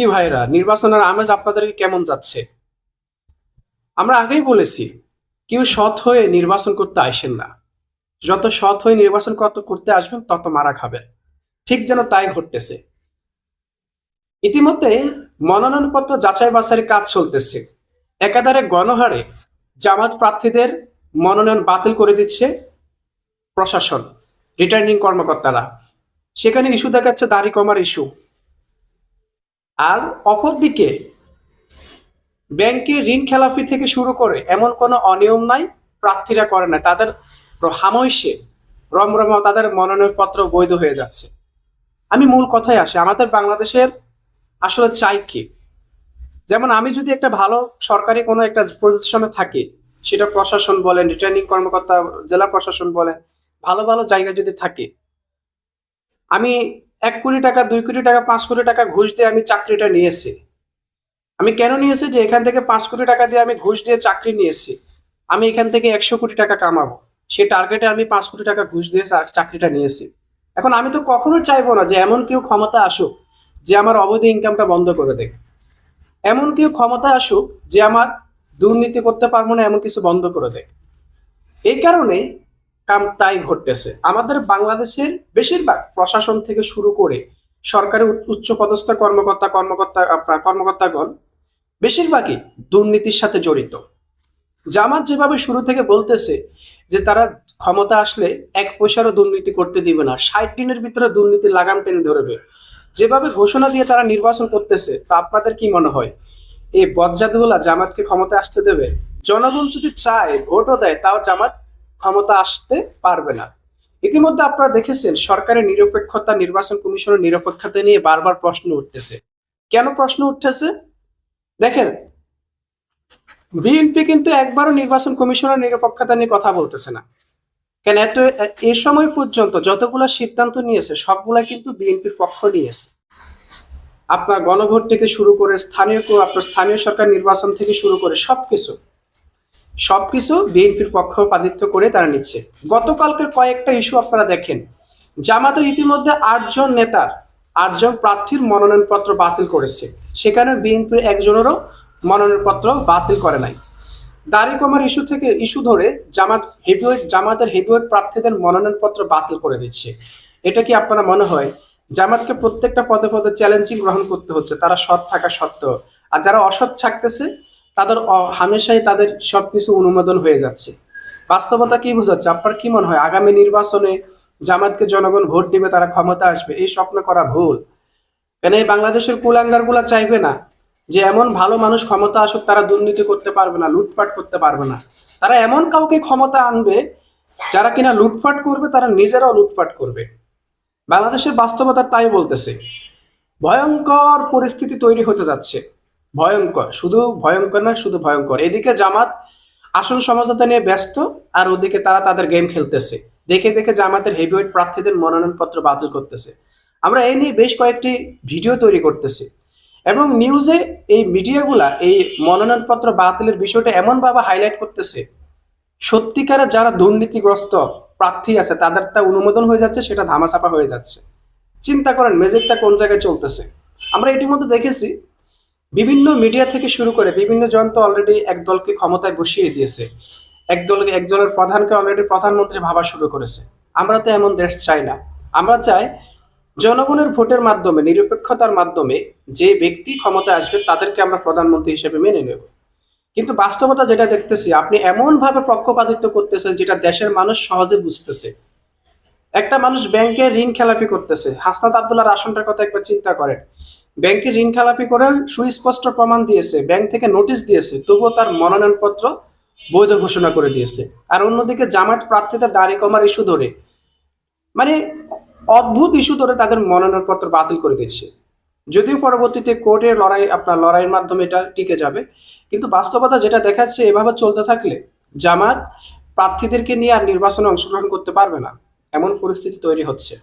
কি ভাইরা, নির্বাচনের আমেজ আপনাদেরকে কেমন যাচ্ছে? আমরা আগেই বলেছি, কেউ সৎ হয়ে নির্বাচন করতে আসেন না। যত সৎ হয়ে নির্বাচন কত করতে আসবেন, তত মারা খাবেন। ঠিক যেন তাই ঘটতেছে। ইতিমধ্যে মনোনয়নপত্র যাচাই বাছাইয়ের কাজ চলতেছে। একাধারে গণহারে জামাত প্রার্থীদের মনোনয়ন বাতিল করে দিচ্ছে প্রশাসন রিটার্নিং কর্মকর্তারা। সেখানে ইস্যু দেখাচ্ছে দাড়ি কমার ইস্যু। আর অপরদিকে, ব্যাংকে ঋণ খেলাফি থেকে শুরু করে এমন কোনো অনিয়ম নাই, প্রার্থীরা করে না। তাদের হামৈশে রমরমা, তাদের মনোনয়নপত্র বৈধ হয়ে যাচ্ছে। আমি মূল কথায় আসি, আমাদের বাংলাদেশের আসলে চাই কি? যেমন আমি যদি একটা ভালো সরকারি কোনো একটা প্রতিষ্ঠানে থাকি, সেটা প্রশাসন বলেন, রিটার্নিং কর্মকর্তা, জেলা প্রশাসন বলেন, ভালো ভালো জায়গা যদি থাকে, আমি এক কোটি টাকা, দুই কোটি টাকা, পাঁচ কোটি টাকা ঘুষ দিয়ে আমি চাকরিটা নিয়েছি। আমি কেন নিয়েছি যে এখান থেকে পাঁচ কোটি টাকা দিয়ে আমি ঘুষ দিয়ে চাকরি নিয়েছি? আমি এখান থেকে একশো কোটি টাকা কামাবো। সে টার্গেটে আমি পাঁচ কোটি টাকা ঘুষ দিয়ে চাকরিটা নিয়েছি। এখন আমি তো কখনো চাইব না যে এমন কেউ ক্ষমতা আসুক যে আমার অবৈধ ইনকামটা বন্ধ করে দেয় এমন কেউ ক্ষমতা আসুক যে আমার দুর্নীতি করতে পারব না, এমন কিছু বন্ধ করে দেয় এই কারণে কাম তাই ঘটতেছে। আমাদের বাংলাদেশের বেশিরভাগ প্রশাসন থেকে শুরু করে সরকারি উচ্চ- উচ্চ পদস্থ কর্মকর্তা কর্মকর্তা কর্মকর্তাগণ বেশিরভাগই দুর্নীতির সাথে জড়িত। জামাত যেভাবে শুরু থেকে বলতেছে যে তারা ক্ষমতা আসলে এক পয়সারও দুর্নীতি করতে দিবে না, ষাট দিনের ভিতরে দুর্নীতি লাগাম টেনে ধরবে। যেভাবে ঘোষণা দিয়ে তারা নির্বাচন করতেছে, তা আপনাদের কি মনে হয়? এই বজ্জাদুলা জামাতকে ক্ষমতা আসতে দেবে? জনগণ যদি চায়, ভোটও দেয়, তাও জামাত ক্ষমতা আসতে পারবে না। ইতিমধ্যে আপনারা দেখেছেন, সরকারের নিরপেক্ষতা, নির্বাচন কমিশনের নিরপেক্ষতা নিয়ে বারবার প্রশ্ন উঠতেছে। কেন প্রশ্ন উঠতেছে? দেখেন, বিএনপি কিন্তু একবারও নির্বাচন কমিশনের নিরপেক্ষতা নিয়ে কথা বলতেছে না। কেন? এত, এ সময় পর্যন্ত যতগুলো সিদ্ধান্ত নিয়েছে সবগুলা কিন্তু বিএনপির পক্ষ নিয়েছে। আপনার গণভোট থেকে শুরু করে স্থানীয় আপনার স্থানীয় সরকার নির্বাচন থেকে শুরু করে সবকিছু সবকিছু বিএনপির পক্ষপাতিত্ব করে তারা নিচ্ছে। গতকালকের কয়েকটা ইস্যু আপনারা দেখেন। জামাতের ইতিমধ্যে আটজন নেতার আটজন প্রার্থীর মনোনয়নপত্র বাতিল করেছে। সেখানে বিএনপির একজনেরও মনোনয়নপত্র বাতিল করে নাই। দাড়ি কমার ইস্যু থেকে, ইস্যু ধরে জামাত হেভিওয়েট, জামাতের হেভিওয়েট প্রার্থীদের মনোনয়নপত্র বাতিল করে দিচ্ছে। এটা কি আপনারা মনে হয়? জামাতকে প্রত্যেকটা পদে পদে চ্যালেঞ্জিং গ্রহণ করতে হচ্ছে। তারা সৎ থাকা সত্ত্বেও। আর যারা অসৎ থাকতেছে তাদের হামেশাই তাদের সবকিছু অনুমোদন হয়ে যাচ্ছে। বাস্তবতা কি বোঝাচ্ছে? আপনার কি মনে হয়? আগামী নির্বাচনে জামাতকে জনগণ ভোট দিবে, তারা ক্ষমতা আসবে, এই স্বপ্ন করা ভুল? কেন এই বাংলাদেশের কুলাঙ্গারগুলা চাইবে না যে এমন ভালো মানুষ ক্ষমতা আসুক, তারা দুর্নীতি করতে পারবে না, লুটপাট করতে পারবে না? তারা এমন কাউকে ক্ষমতা আনবে যারা কিনা লুটপাট করবে, তারা নিজেরাও লুটপাট করবে। বাংলাদেশের বাস্তবতা তাই বলতেছে। ভয়ঙ্কর পরিস্থিতি তৈরি হতে যাচ্ছে। ভয়ঙ্কর, শুধু ভয়ঙ্কর না শুধু ভয়ঙ্কর। এদিকে জামাত আসন সমঝোতা নিয়ে ব্যস্ত, আর ওদিকে তারা তাদের গেম খেলতেছে। দেখে দেখে জামাতের হেভিওয়েট প্রার্থীদের মনোনয়নপত্র বাতিল করতেছে। আমরা এই নিয়ে বেশ কয়েকটি ভিডিও তৈরি করতেছি। এবং নিউজে এই মিডিয়াগুলা এই মনোনয়নপত্র বাতিলের বিষয়টা এমনভাবে হাইলাইট করতেছে, সত্যিকারের যারা দুর্নীতিগ্রস্ত প্রার্থী আছে, তাদেরটা অনুমোদন হয়ে যাচ্ছে, সেটা ধামাচাপা হয়ে যাচ্ছে। চিন্তা করেন মেজেকটা কোন জায়গায় চলতেছে? আমরা ইতিমধ্যে দেখেছি বিভিন্ন মিডিয়া থেকে শুরু করে বিভিন্ন জন তো অলরেডি এক দলকে ক্ষমতায় বসিয়ে দিয়েছে। এক দলকে প্রধানকে অলরেডি প্রধানমন্ত্রী ভাবা শুরু করেছে। আমরা তো এমন দেশ চাই না। আমরা চাই জনগণের ভোটের মাধ্যমে, নিরপেক্ষতার মাধ্যমে যে ব্যক্তি ক্ষমতায় আসবে তাদেরকে আমরা প্রধানমন্ত্রী হিসেবে মেনে নেব। কিন্তু বাস্তবতা যেটা দেখতেছি, আপনি এমন ভাবে পক্ষপাতিত্ব করতেছেন যেটা দেশের মানুষ সহজে বুঝতেছে। একটা মানুষ ব্যাংকে ঋণ খেলাপি করতেছে। হাসনাত আবদুল্লাহর আসনটার কথা একবার চিন্তা করেন। ব্যাংকে ঋণ খেলাপি করে সুস্পষ্ট প্রমাণ দিয়েছে, ব্যাংক থেকে নোটিশ দিয়েছে, তবুও তার মনোনয়নপত্র বৈধ ঘোষণা করে দিয়েছে। আর অন্যদিকে জামাত প্রার্থীদের দাড়ি কমার ইস্যু ধরে মানে অদ্ভুত ইস্যু ধরে তাদের মনোনয়নপত্র বাতিল করে দিচ্ছে যদিও পরবর্তীতে কোর্টের লড়াই, আপনার লড়াইয়ের মাধ্যমে এটা টিকে যাবে, কিন্তু বাস্তবতা যেটা দেখাচ্ছে এভাবে চলতে থাকলে জামাত প্রার্থীদেরকে নিয়ে আর নির্বাচনে অংশগ্রহণ করতে পারবে না, এমন পরিস্থিতি তৈরি হচ্ছে।